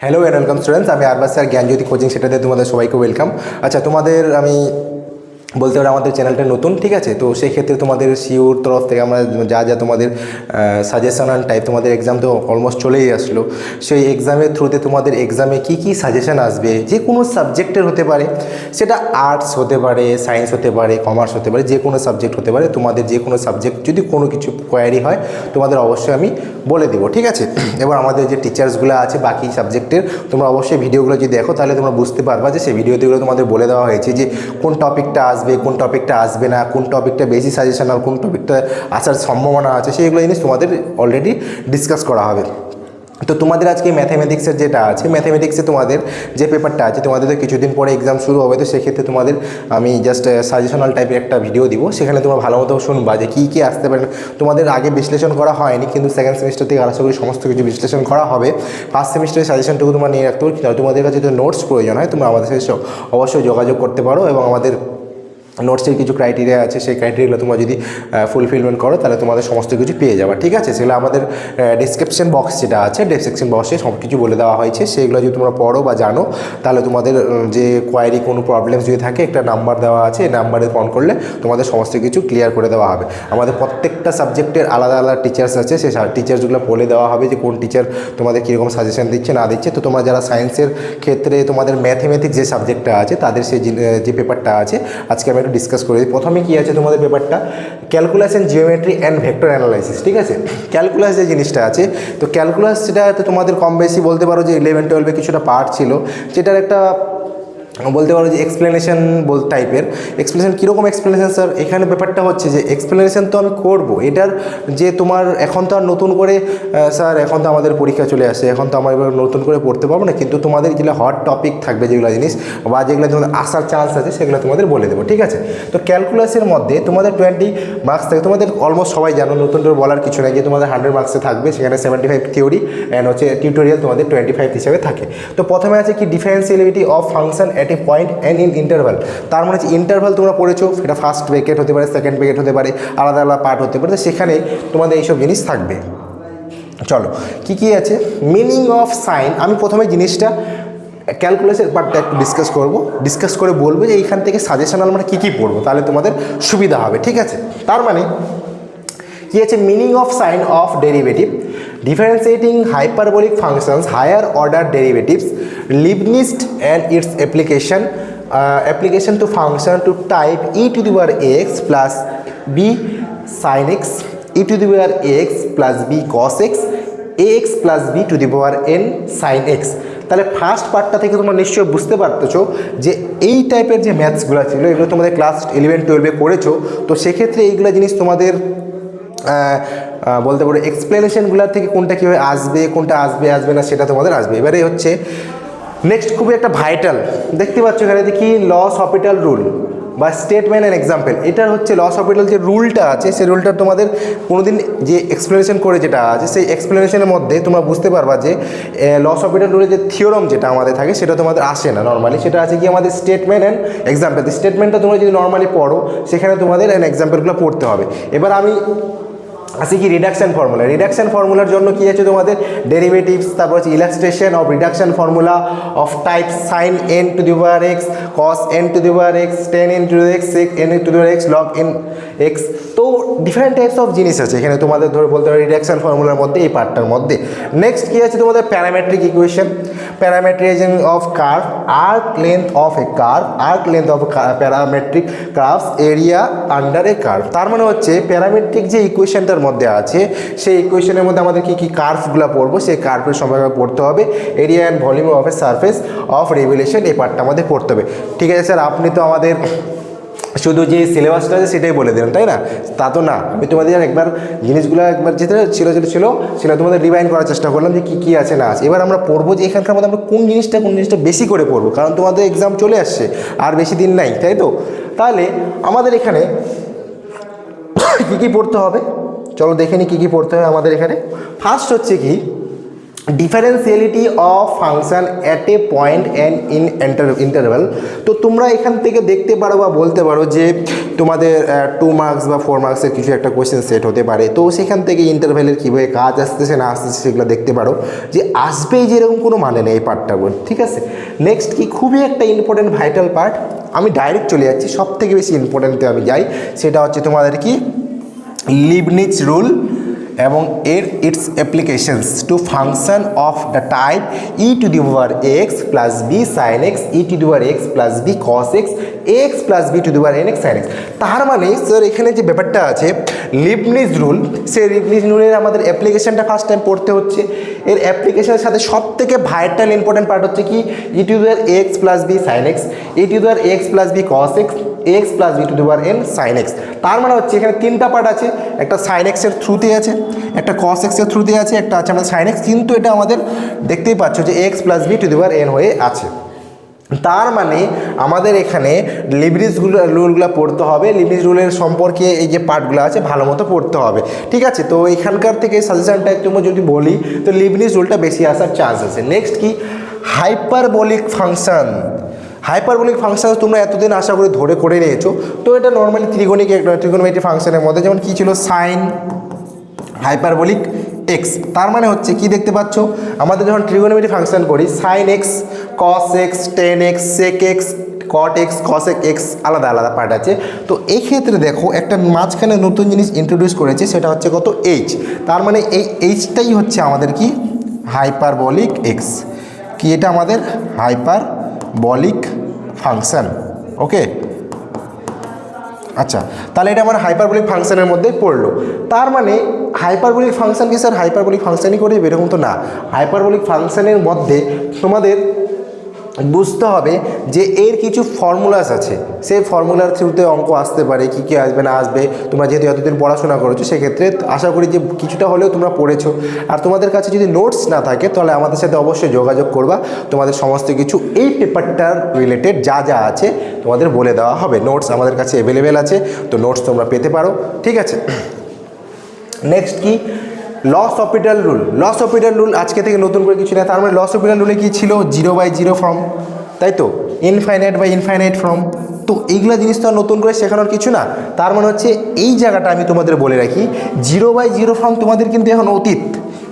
Hello and welcome students আমি আরবাস sir, জ্ঞানজ্যোতি coaching সেটাতে তোমাদের সবাইকে ওয়েলকাম আচ্ছা তোমাদের আমি বলতে পারি আমাদের চ্যানেলটা নতুন, ঠিক আছে? তো সেই ক্ষেত্রে তোমাদের সিওর তরফ থেকে আমরা যা যা তোমাদের সাজেশন অ্যান্ড টাইপ তোমাদের এক্সাম তো অলমোস্ট চলেই আসলো। সেই এক্সামের থ্রুতে তোমাদের এক্সামে কী কী সাজেশন আসবে? যে কোনো সাবজেক্টের হতে পারে। সেটা আর্টস হতে পারে সায়েন্স হতে পারে কমার্স হতে পারে, যে কোনো সাবজেক্ট হতে পারে। তোমাদের যে কোনো সাবজেক্ট যদি কোনো কিছু কোয়ারি হয়, তোমাদের অবশ্যই আমি বলে দেবো, ঠিক আছে? এবার আমাদের যে টিচার্সগুলো আছে, বাকি সাবজেক্টের তোমরা অবশ্যই ভিডিওগুলো যদি দেখো, তাহলে তোমরা বুঝতে পারবা যে সেই ভিডিওতেগুলো তোমাদের বলে দেওয়া হয়েছে যে কোন টপিকটা আসবে, কোন টপিকটা আসবে না, কোন টপিকটা বেশি সাজেশন আর কোন টপিকটা আসার সম্ভাবনা আছে সেইগুলো জিনিস তোমাদের অলরেডি ডিসকাস করা হবে। তো তোমাদের আজকে ম্যাথামেটিক্সের যেটা আছে ম্যাথামেটিক্সে তোমাদের যে পেপারটা আছে, তোমাদের তো কিছুদিন পরে এক্সাম শুরু হবে, তো সেক্ষেত্রে তোমাদের আমি জাস্ট সাজেশনাল টাইপের একটা ভিডিও দিব, সেখানে তোমরা ভালো মতো শুনবা যে কী কী আসতে পারে। তোমাদের আগে বিশ্লেষণ করা হয়নি, কিন্তু সেকেন্ড সেমিস্টার থেকে আশা করি সমস্ত কিছু বিশ্লেষণ করা হবে। ফার্স্ট সেমিস্টারের সাজেশনটুকু তোমরা নিয়ে রাখতে পারো তোমাদের কাছে যদি নোটস প্রয়োজন হয়, তোমরা আমাদের সাথে অবশ্যই যোগাযোগ করতে পারো এবং আমাদের নোটসের কিছু ক্রাইটেরিয়া আছে, সেই ক্রাইটেরিয়াগুলো তোমরা যদি ফুলফিলমেন্ট করো, তাহলে তোমাদের সমস্ত কিছু পেয়ে যাবে, ঠিক আছে? সেগুলো আমাদের ডিসক্রিপশন বক্স যেটা আছে ডিসক্রিপশন বক্সে সব কিছু বলে দেওয়া হয়েছে। সেগুলো যদি তোমরা পড়ো বা জানো, তাহলে তোমাদের যে কোয়ারি কোনো প্রবলেম যদি থাকে, একটা নাম্বার দেওয়া আছে, এই নাম্বারে ফোন করলে তোমাদের সমস্ত কিছু ক্লিয়ার করে দেওয়া হবে। আমাদের প্রত্যেকটা সাবজেক্টের আলাদা আলাদা টিচার্স আছে, সেই টিচার্সগুলো বলে দেওয়া হবে যে কোন টিচার তোমাদের কীরকম সাজেশন দিচ্ছে, না দিচ্ছে। তো তোমরা যারা সায়েন্সের ক্ষেত্রে তোমাদের ম্যাথমেটিক্স যে সাবজেক্টটা আছে, তাদের সেই যে পেপারটা আছে, আজকে আমি একটু ডিসকাস করে। দিই প্রথমে কী আছে তোমাদের পেপারটা calculus and geometry and vector analysis ঠিক আছে? ক্যালকুলাস যে জিনিসটা আছে, তো ক্যালকুলাস সেটা তোমাদের কম বেশি বলতে পারো যে ইলেভেন টুয়েলভে কিছুটা পার্ট ছিল। যেটার একটা বলতে পারো যে এক্সপ্লেনেশন বল টাইপের এক্সপ্লেনেশন কীরকম এক্সপ্লেনেশন স্যার এখানে ব্যাপারটা হচ্ছে যে এক্সপ্লেনেশন তো আমি করব। এটার যে তোমার এখন তো আর নতুন করে স্যার এখন তো আমাদের পরীক্ষা চলে আসে। এখন তো আমার এবার নতুন করে পড়তে পারব না। কিন্তু তোমাদের যেগুলো হট টপিক থাকবে যেগুলো জিনিস বা যেগুলো তোমাদের আসার চান্স আছে, সেগুলো তোমাদের বলে দেবো, ঠিক আছে? তো ক্যালকুলাসের মধ্যে তোমাদের টোয়েন্টি মার্কস থাকে। তোমাদের অলমোস্ট সবাই জানো, নতুন করে বলার কিছু নেই যে তোমাদের হান্ড্রেড মার্কসে থাকবে। সেখানে সেভেন্টি ফাইভ থিওরি অ্যান্ড হচ্ছে টিউটোরিয়াল তোমাদের টোয়েন্টি ফাইভ হিসাবে থাকে। তো প্রথমে আছে কি differentiability of function at a point and in interval তার মানে হচ্ছে ইন্টারভাল তোমরা পড়েছো, সেটা ফার্স্ট ব্রেকেট হতে পারে সেকেন্ড ব্রেকেট হতে পারে, আলাদা আলাদা পার্ট হতে পারে, তো সেখানে তোমাদের এইসব জিনিস থাকবে। চলো, কি কি আছে? মিনিং অফ সাইন আমি প্রথমে জিনিসটা ক্যালকুলেশন পার্টটা একটু ডিসকাস করব। ডিসকাস করে বলব যে এইখান থেকে সাজেশনাল আমরা কী কী পড়ব, তাহলে তোমাদের সুবিধা হবে, ঠিক আছে? তার মানে কি আছে? Meaning of sign of derivative differentiating hyperbolic functions higher order derivatives Leibniz and its application application to function to type e to the power x plus b sine x e to the power x plus b cos x a x plus b to the power n sine x তাহলে first পার্টটা থেকে তোমরা নিশ্চয়ই বুঝতে পারতেছো যে এই টাইপের যে ম্যাথসগুলো ছিল, এগুলো তোমাদের ক্লাস ইলেভেন টুয়েলভে করেছ, তো সেক্ষেত্রে এইগুলো জিনিস তোমাদের বলতে পারো এক্সপ্লেনেশনগুলোর থেকে কোনটা কীভাবে আসবে, কোনটা আসবে আসবে না সেটা তোমাদের আসবে। এবারে হচ্ছে নেক্সট খুবই একটা ভাইটাল দেখতে পাচ্ছ এখানে দেখি লস হপিটাল রুল বা স্টেটমেন্ট অ্যান্ড এক্সাম্পল এটার হচ্ছে লস হপিটাল যে রুলটা আছে, সেই রুলটা তোমাদের কোনোদিন যে এক্সপ্লেনেশন করে যেটা আছে, সেই এক্সপ্লেনেশনের মধ্যে তোমরা বুঝতে পারবা যে লস হপিটাল রুলের যে থিওরম যেটা আমাদের থাকে, সেটা তোমাদের আসে না নর্মালি সেটা আছে কি আমাদের স্টেটমেন্ট অ্যান্ড এক্সাম্পল স্টেটমেন্টটা তোমরা যদি নর্মালি পড়ো, সেখানে তোমাদের অ্যান্ড এক্সাম্পলগুলো পড়তে হবে। এবার আমি আসি কি রিডাকশন ফর্মুলা রিডাকশন ফর্মুলার জন্য কি আছে তোমাদের? ডেরিভেটিভস তারপর হচ্ছে illustration of reduction formula of type sine n to the power x cos n to the power x tan n to x six n to the x log n x তো different types of জিনিস আছে। এখানে তোমাদের ধরে বলতে পারো reduction ফর্মুলার মধ্যে, এই পার্টটার মধ্যে। নেক্সট কী আছে তোমাদের? Parametric equation parametrism of curve arc length of a curve arc length of parametric curves area under a curve তার মানে হচ্ছে প্যারামেট্রিক যে ইকুয়েশনটার মধ্যে আছে। সেই ইকুয়েশনের মধ্যে আমাদের কী কী কার্ভগুলো পড়ব, সেই কার্ভের সময় পড়তে হবে। Area and volume of a surface of regulation এই পার্টটা আমাদের পড়তে হবে। ঠিক আছে স্যার আপনি তো আমাদের শুধু যে সিলেবাসটা আছে সেটাই বলে দিলেন, তাই না? তা তো না, আমি তোমাদের একবার জিনিসগুলো একবার যেটা ছিল যেটা ছিল, সেটা তোমাদের রিভাইন করার চেষ্টা করলাম যে কী কী আছে না আছে। এবার আমরা পড়ব যে এখানকার মধ্যে আমরা কোন জিনিসটা কোন জিনিসটা বেশি করে পড়ব, কারণ তোমাদের এক্সাম চলে আসছে, আর বেশি দিন নাই, তাই তো? তাহলে আমাদের এখানে কী কী পড়তে হবে? চলো দেখে নিই কী কী পড়তে হবে আমাদের এখানে। ফার্স্ট হচ্ছে কি differentiability of function at a point and in interval তো তোমরা এখান থেকে দেখতে পারো বা বলতে পারো যে তোমাদের টু মার্কস বা ফোর মার্কসের কিছু একটা কোয়েশ্চেন সেট হতে পারে। তো সেখান থেকে ইন্টারভ্যালের কীভাবে কাজ আসতেছে না আসতেছে সেগুলো দেখতে পারো যে আসবেই যেরকম কোনো মানে নেই এই পার্টটা ঠিক আছে? নেক্সট কি, খুবই একটা ইম্পর্টেন্ট ভাইটাল পার্ট আমি ডাইরেক্ট চলে যাচ্ছি সব থেকে বেশি ইম্পর্টেন্টে আমি যাই, সেটা হচ্ছে তোমাদের কি লিবনিচ রুল এবং এর its applications to function of the type e to the power x plus b sine x e to the x plus b cos x x plus b to the power n x sine x তার মানে sir এখানে যে ব্যাপারটা আছে Leibniz rule সেই Leibniz রুলের আমাদের অ্যাপ্লিকেশনটা ফার্স্ট টাইম পড়তে হচ্ছে। এর অ্যাপ্লিকেশনের সাথে সব থেকে ভাইটাল ইম্পর্টেন্ট পার্ট হচ্ছে কি? E to the power x plus b sine x e to the power x plus b cos x x plus b to the power n sine x তার মানে হচ্ছে এখানে তিনটা পার্ট আছে, একটা sign এক্সের থ্রুতে আছে, একটা কস এক্সের থ্রুতে আছে, একটা আছে আমাদের সাইন এক্স কিন্তু এটা আমাদের দেখতেই পাচ্ছ যে x plus b to the power n হয়ে আছে। তার মানে আমাদের এখানে লিবরিজগুলো রুলগুলো পড়তে হবে। লিবরিজ রুলের সম্পর্কে এই যে পার্টগুলো আছে, ভালো মতো পড়তে হবে। ঠিক আছে? তো এখানকার থেকে সাজেশনটা একটু যদি বলি, তো লিবরিজ রুলটা বেশি আসার চান্স আছে। নেক্সট কি? হাইপারবলিক ফাংশন হাইপারবলিক ফাংশন তোমরা এতদিন আশা করি ধরে করে নিয়েছো। তো এটা নর্মালি ত্রিগণিক ত্রিগোণমিতি ফাংশনের মধ্যে, যেমন কী ছিল সাইন হাইপারবলিক এক্স তার মানে হচ্ছে কি দেখতে পাচ্ছ? আমাদের যখন ট্রিগোনোমেট্রি ফাংশন করি sine x cos x tan x sec x cot x cosec x আলাদা আলাদা পার্ট আছে। তো এই ক্ষেত্রে দেখো, একটা মাঝখানে নতুন জিনিস ইন্ট্রোডিউস করেছে, সেটা হচ্ছে কত? এইচ তার মানে এই এইচটাই হচ্ছে আমাদের কি? হাইপারবলিক এক্স কি এটা আমাদের? Hyperbolic function, okay? আচ্ছা তাহলে এটা আমার হাইপারবলিক ফাংশানের মধ্যে পড়ল। তার মানে হাইপারবলিক ফাংশন কি স্যার? হাইপারবলিক ফাংশানই করে, এরকম তো না। হাইপারবলিক ফাংশানের মধ্যে তোমাদের বুঝতে হবে যে এর কিছু ফর্মুলাস আছে। সেই ফর্মুলার থ্রুতে অঙ্ক আসতে পারে, কী কী আসবে, না আসবে। তোমরা যেহেতু এতদিন পড়াশোনা করেছ, সেক্ষেত্রে আশা করি যে কিছুটা হলেও তোমরা পড়েছো। আর তোমাদের কাছে যদি নোটস না থাকে, তাহলে আমাদের সাথে অবশ্যই যোগাযোগ করবা। তোমাদের সমস্ত কিছু এই পেপারটার রিলেটেড যা যা আছে তোমাদের বলে দেওয়া হবে। নোটস আমাদের কাছে অ্যাভেলেবেল আছে, তো নোটস তোমরা পেতে পারো। ঠিক আছে? নেক্সট কি? L'Hospital rule L'Hospital rule আজকে থেকে নতুন করে কিছু না তার মানে লস অপিটাল রুলে কী ছিল? জিরো বাই জিরো ফর্ম তাই তো? ইনফাইনাইট বাই ইনফাইনাইট ফর্ম তো এইগুলো জিনিস তো নতুন করে শেখানোর কিছু না। তার মানে হচ্ছে এই জায়গাটা আমি তোমাদের বলে রাখি। জিরো বাই জিরো ফর্ম তোমাদের কিন্তু এখন অতীত।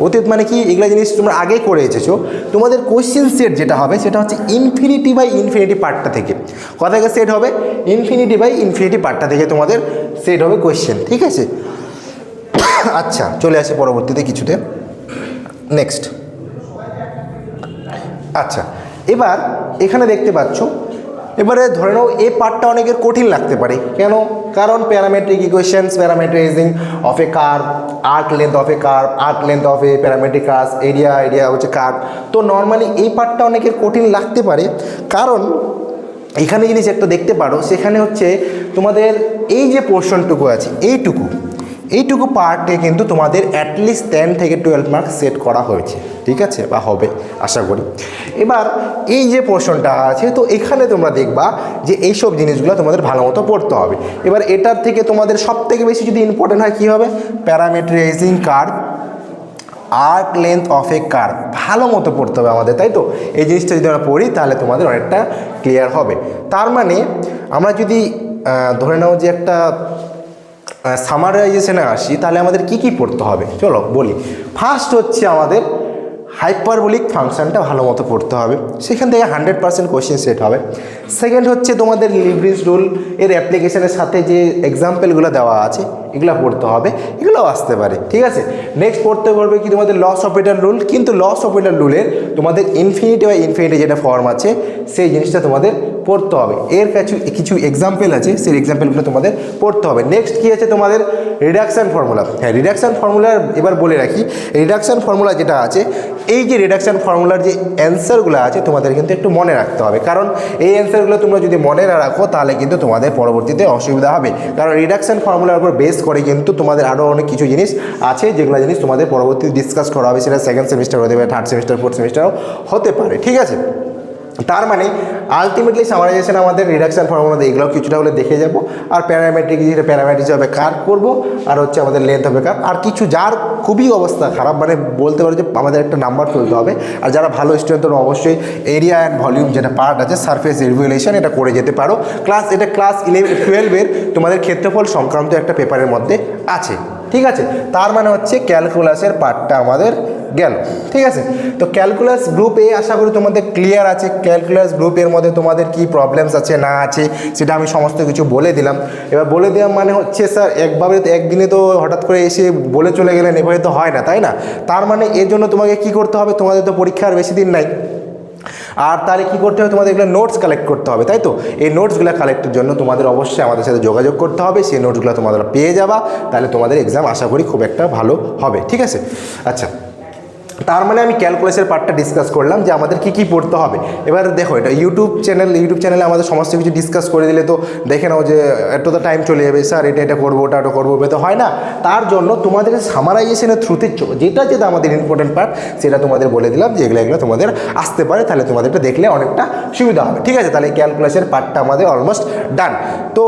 অতীত মানে কি? এগুলো জিনিস তোমরা আগে করে এসেছ। তোমাদের কোশ্চেন সেট যেটা হবে, সেটা হচ্ছে ইনফিনিটি বাই ইনফিনিটি পার্টটা থেকে। কথা সেট হবে? ইনফিনিটি বাই ইনফিনিটি পার্টটা থেকে তোমাদের সেট হবে কোশ্চেন ঠিক আছে? আচ্ছা চলে আসে পরবর্তীতে কিছুতে। নেক্সট আচ্ছা এবার এখানে দেখতে পাচ্ছ, এবারে ধরে নাও এ পার্টটা অনেকের কঠিন লাগতে পারে। কেন? কারণ parametric equations parametrizing of a car arc length of a car arc length of a parametric cars area area হচ্ছে কার তো নর্মালি এই পার্টটা অনেকের কঠিন লাগতে পারে। কারণ এখানে জিনিস একটা দেখতে পারো, সেখানে হচ্ছে তোমাদের এই যে পোর্শনটুকু আছে, এইটুকু এইটুকু পার্টে কিন্তু তোমাদের অ্যাটলিস্ট টেন থেকে টুয়েলভ মার্কস সেট করা হয়েছে, ঠিক আছে? বা হবে, আশা করি। এবার এই যে পোর্শনটা আছে, তো এখানে তোমরা দেখবা যে এইসব জিনিসগুলো তোমাদের ভালো মতো পড়তে হবে। এবার এটার থেকে তোমাদের সব থেকে বেশি যদি ইম্পর্টেন্ট হয়, কী হবে? Parametrizing curve arc length of a car ভালো মতো পড়তে হবে আমাদের, তাই তো? এই জিনিসটা যদি আমরা পড়ি, তাহলে তোমাদের অনেকটা ক্লিয়ার হবে। তার মানে আমরা যদি ধরে নাও যে একটা সামারাইজেশনে আসি, তাহলে আমাদের কি কি পড়তে হবে? চলো বলি। ফার্স্ট হচ্ছে আমাদের হাইপারবলিক ফাংশনটা ভালো মতো পড়তে হবে। সেখান থেকে হান্ড্রেড পার্সেন্ট কোয়েশ্চেন সেট হবে। সেকেন্ড হচ্ছে তোমাদের লিব্রিজ রুল এর অ্যাপ্লিকেশনের সাথে যে এক্সাম্পলগুলো দেওয়া আছে, এগুলো পড়তে হবে। এগুলোও আসতে পারে, ঠিক আছে? নেক্সট পড়তে পারবে কি তোমাদের লস অপিটাল রুল কিন্তু লস অপিটাল রুলের তোমাদের ইনফিনিটি বা ইনফিনিটি যেটা ফর্ম আছে, সেই জিনিসটা তোমাদের পড়তে হবে। এর কিছু কিছু এক্সাম্পল আছে, সেই এক্সাম্পলগুলো তোমাদের পড়তে হবে। নেক্সট কী আছে তোমাদের? রিডাকশান ফর্মুলা হ্যাঁ রিডাকশান ফর্মুলার এবার বলে রাখি। রিডাকশান ফর্মুলা যেটা আছে, এই যে রিডাকশান ফর্মুলার যে অ্যান্সারগুলো আছে, তোমাদের কিন্তু একটু মনে রাখতে হবে। কারণ এই অ্যান্সারগুলো তোমরা যদি মনে না রাখো, তাহলে কিন্তু তোমাদের পরবর্তীতে অসুবিধা হবে। কারণ রিডাকশান ফর্মুলার উপর বেস করে কিন্তু তোমাদের আরও অনেক কিছু জিনিস আছে, যেগুলো জিনিস তোমাদের পরবর্তীতে ডিসকাস করা হবে। সেটা সেকেন্ড সেমিস্টার হতে পারে থার্ড সেমিস্টার ফোর্থ সেমিস্টারও হতে পারে। ঠিক আছে? তার মানে আলটিমেটলি সামারাইজেশন আমাদের রিডাকশন ফর্মুলা এগুলো কিছুটা হলে দেখে যাব। আর প্যারামেট্রিক যেটা প্যারামেট্রিক হবে কার করব, আর হচ্ছে আমাদের লেন্থ হবে কার আর কিছু যার খুবই অবস্থা খারাপ মানে বলতে পারো যে আমাদের একটা নাম্বার তুলতে হবে। আর যারা ভালো স্টুডেন্ট তারা অবশ্যই এরিয়া অ্যান্ড ভলিউম যেটা পার্ট আছে সারফেস রিভুলেশন এটা করে যেতে পারো। ক্লাস এটা ক্লাস ইলেভেন টুয়েলভের তোমাদের ক্ষেত্রফল সংক্রান্ত একটা পেপারের মধ্যে আছে। ঠিক আছে? তার মানে হচ্ছে ক্যালকুলাসের পার্টটা আমাদের গেল। ঠিক আছে? তো ক্যালকুলাস গ্রুপ এ আশা করি তোমাদের ক্লিয়ার আছে। ক্যালকুলাস গ্রুপের মধ্যে তোমাদের কি প্রবলেমস আছে, না আছে, সেটা আমি সমস্ত কিছু বলে দিলাম। এবার বলে দেওয়া মানে হচ্ছে স্যার একভাবে তো একদিনে তো হঠাৎ করে এসে বলে চলে গেলেন, এভাবে তো হয় না, তাই না? তার মানে এর জন্য তোমাকে কি করতে হবে? তোমাদের তো পরীক্ষার বেশি দিন নাই। আর তাহলে কী করতে হবে? তোমাদের এগুলো নোটস কালেক্ট করতে হবে, তাই তো? এই নোটসগুলো কালেক্টের জন্য তোমাদের অবশ্যই আমাদের সাথে যোগাযোগ করতে হবে। সেই নোটসগুলো তোমাদের পেয়ে যাবা। তাহলে তোমাদের এক্সাম আশা করি খুব একটা ভালো হবে। ঠিক আছে? আচ্ছা। তার মানে আমি ক্যালকুলেসের পার্টটা ডিসকাস করলাম যে আমাদের কি কি পড়তে হবে। এবার দেখো, এটা ইউটিউব চ্যানেল ইউটিউব চ্যানেলে আমাদের সমস্ত কিছু ডিসকাস করে দিলে তো দেখে নাও যে একটু তো টাইম চলে যাবে, স্যার এটা এটা করব, ওটা ওটা করব তো হয় না। তার জন্য তোমাদের সামারাইজেশনের থ্রুতে যেটা যেটা আমাদের ইম্পর্টেন্ট পার্ট সেটা তোমাদের বলে দিলাম যে এগুলো এগুলো তোমাদের আসতে পারে, তাহলে তোমাদেরটা দেখলে অনেকটা সুবিধা হবে। ঠিক আছে? তাহলে ক্যালকুলেসের পার্টটা আমাদের অলমোস্ট ডান তো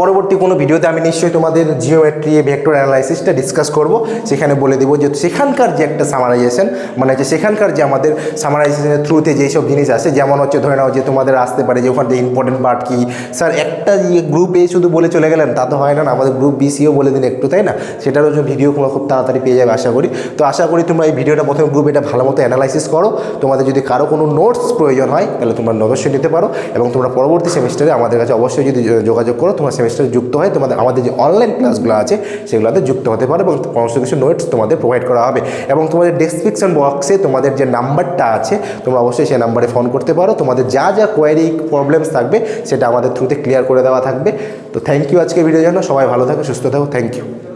পরবর্তী কোনো ভিডিওতে আমি নিশ্চয়ই তোমাদের জিওমেট্রি ভেক্টর অ্যানালাইসিসটা ডিসকাস করব। সেখানে বলে দেবো যে সেখানকার যে একটা সামারাইজেশন মানে যে সেখানকার যে আমাদের সামারাইজেশনের থ্রুতে যেসব জিনিস আসে, যেমন হচ্ছে ধরে নাও যে তোমাদের আসতে পারে যে ওখান থেকে ইম্পর্টেন্ট পার্ট কি। স্যার একটা গ্রুপ এ শুধু বলে চলে গেলেন, তা তো হয় না আমাদের গ্রুপ বি সিও বলে দিন একটু, তাই না? সেটারও জন্য ভিডিও খুব তাড়াতাড়ি পেয়ে যাবে, আশা করি। তো আশা করি তোমরা এই ভিডিওটা প্রথমে গ্রুপ এটা ভালো মতো অ্যানালাইসিস করো। তোমাদের যদি কারও কোনো নোটস প্রয়োজন হয়, তাহলে তোমরা অবশ্যই নিতে পারো। এবং তোমরা পরবর্তী সেমিস্টারে আমাদের কাছে অবশ্যই যদি যোগাযোগ করো, তোমার সেমিস্টারে যুক্ত হয় তোমাদের, আমাদের যে অনলাইন ক্লাসগুলো আছে, সেগুলোতে যুক্ত হতে পারো এবং সমস্ত কিছু নোটস তোমাদের প্রোভাইড করা হবে। এবং তোমাদের ডেসক্রিপশন বক্সে তোমাদের যে নাম্বারটা আছে, তোমরা অবশ্যই সেই নাম্বারে ফোন করতে পারো। তোমাদের যা যা কোয়ারি প্রবলেমস থাকবে, সেটা আমাদের থ্রুতে ক্লিয়ার করে দেওয়া থাকবে। তো থ্যাংক ইউ আজকে ভিডিও জন্য। সবাই ভালো থাকো, সুস্থ থাকো। Thank you